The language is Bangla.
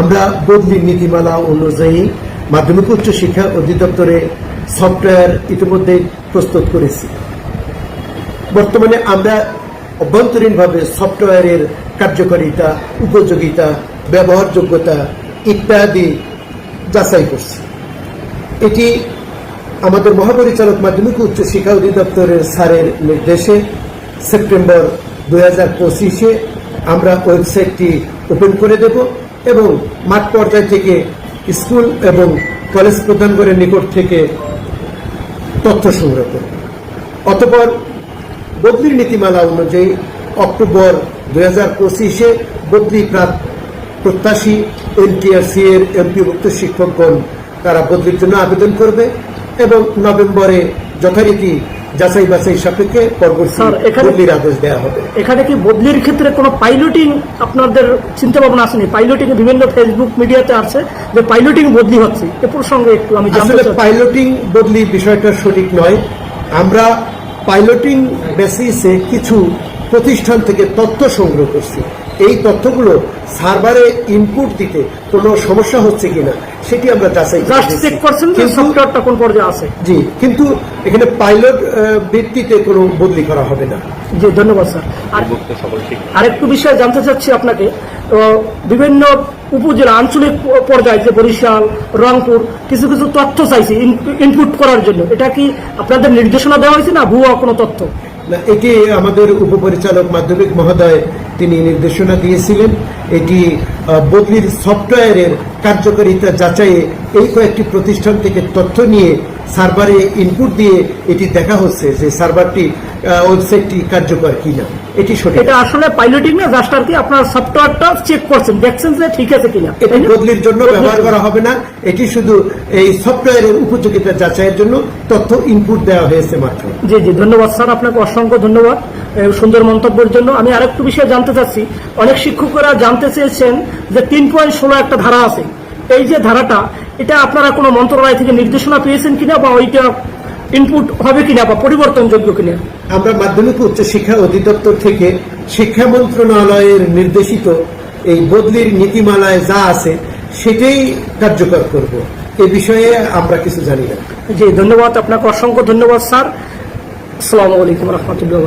আমরা বদলির নীতিমালা অনুযায়ী মাধ্যমিক উচ্চ শিক্ষা অধিদপ্তরে সফটওয়্যার ইতিমধ্যে প্রস্তুত করেছি। বর্তমানে আমরা অভ্যন্তরীণভাবে সফটওয়্যারের কার্যকারিতা, উপযোগিতা, ব্যবহারযোগ্যতা ইত্যাদি যাচাই করছি। এটি আমাদের মহাপরিচালক মাধ্যমিক উচ্চ শিক্ষা অধিদপ্তরের স্যারের নির্দেশে সেপ্টেম্বর দুই হাজার পঁচিশে আমরা ওয়েবসাইটটি ওপেন করে দেব এবং মাঠ পর্যায় থেকে স্কুল এবং কলেজ প্রধানগণের নিকট থেকে তথ্য সংগ্রহ করব। অতপর বদলির নীতিমালা অনুযায়ী অক্টোবর দুই হাজার পঁচিশে বদলি প্রত্যাশী এনটিআরসি এর এমপিভুক্ত শিক্ষকগণ তারা বদলির জন্য আবেদন করবে এবং নভেম্বরে যথারীতি যাচাই বাছাই সাপেক্ষে পরবর্তী বদলির আদেশ দেওয়া হবে। এখানে কি বদলির ক্ষেত্রে কোনো পাইলটিং আপনাদের চিন্তা ভাবনা আসেনি পাইলটিং বিভিন্ন ফেসবুক মিডিয়াতে আছে যে পাইলটিং বদলি হচ্ছে। এ প্রসঙ্গে একটু আমি আসলে পাইলটিং বদলি বিষয়টা সঠিক নয়। আমরা পাইলটিং বেসিসে কিছু প্রতিষ্ঠান থেকে তথ্য সংগ্রহ করছি। এই তথ্যগুলো সার্ভারে ইনপুট দিতে কোনো সমস্যা হচ্ছে কিনা সেটি আমরা যাচাই করে জাস্ট দেখছি। চেক করছেন সফটওয়্যারটা কোন পর্যায়ে আছে? জি কিন্তু এখানে পাইলট ভিত্তিতে কোনো বদলি করা হবে না। জি ধন্যবাদ স্যার। আর আরেকটু বিষয় জানতে চাচ্ছি আপনাকে তো বিভিন্ন উপজেলা আঞ্চলিক পর্যায়ে যে বরিশাল রংপুর কিছু কিছু তথ্য চাইছি ইনপুট করার জন্য। এটা কি আপনাদের নির্দেশনা দেওয়া হয়েছে না ভুয়া কোনো তথ্য? এটি আমাদের উপপরিচালক মাধ্যমিক মহোদয় তিনি নির্দেশনা দিয়েছিলেন। এটি বদলির সফটওয়্যারের কার্যকারিতা যাচাইয়ে এই কয়েকটি প্রতিষ্ঠান থেকে তথ্য নিয়ে সার্ভারে ইনপুট দিয়ে এটি দেখা হচ্ছে যে সার্ভারটি ওয়েবসাইটটি কার্যকর কিনা। এটি সঠিক। এটা আসলে পাইলটিং না জাস্ট আর কি আপনার সফটওয়্যারটা চেক করছেন দেখছেন যে ঠিক আছে কিনা এটি বদলির জন্য ব্যবহার করা হবে না। এটি শুধু এই সফটওয়্যারের উপযোগিতা যাচাইয়ের জন্য তথ্য ইনপুট দেওয়া হয়েছে মাত্র। জি জি ধন্যবাদ স্যার আপনাকে অসংখ্য ধন্যবাদ। সুন্দর মন্তব্যের জন্য আমি আরেকটু বিষয়ে জানতে চাচ্ছি। অনেক শিক্ষকরা জানতে চেয়েছেন যে তিন পয়েন্ট ষোলো একটা ধারা আছে। এই যে ধারাটা এটা আপনারা কোনো মন্ত্রণালয় থেকে নির্দেশনা পেয়েছেন কিনা বা ওইটা ইনপুট হবে কিনা বা পরিবর্তনযোগ্য কিনা? আমরা মাধ্যমিক উচ্চ শিক্ষা অধিদপ্তর থেকে শিক্ষা মন্ত্রণালয়ের নির্দেশিত এই বদলির নীতিমালায় যা আছে সেটাই কার্যকর করব। এ বিষয়ে আমরা কিছু জানি না। জি ধন্যবাদ। আপনাকে অসংখ্য ধন্যবাদ স্যার। আসসালামু আলাইকুম রহমতুল্লাহ।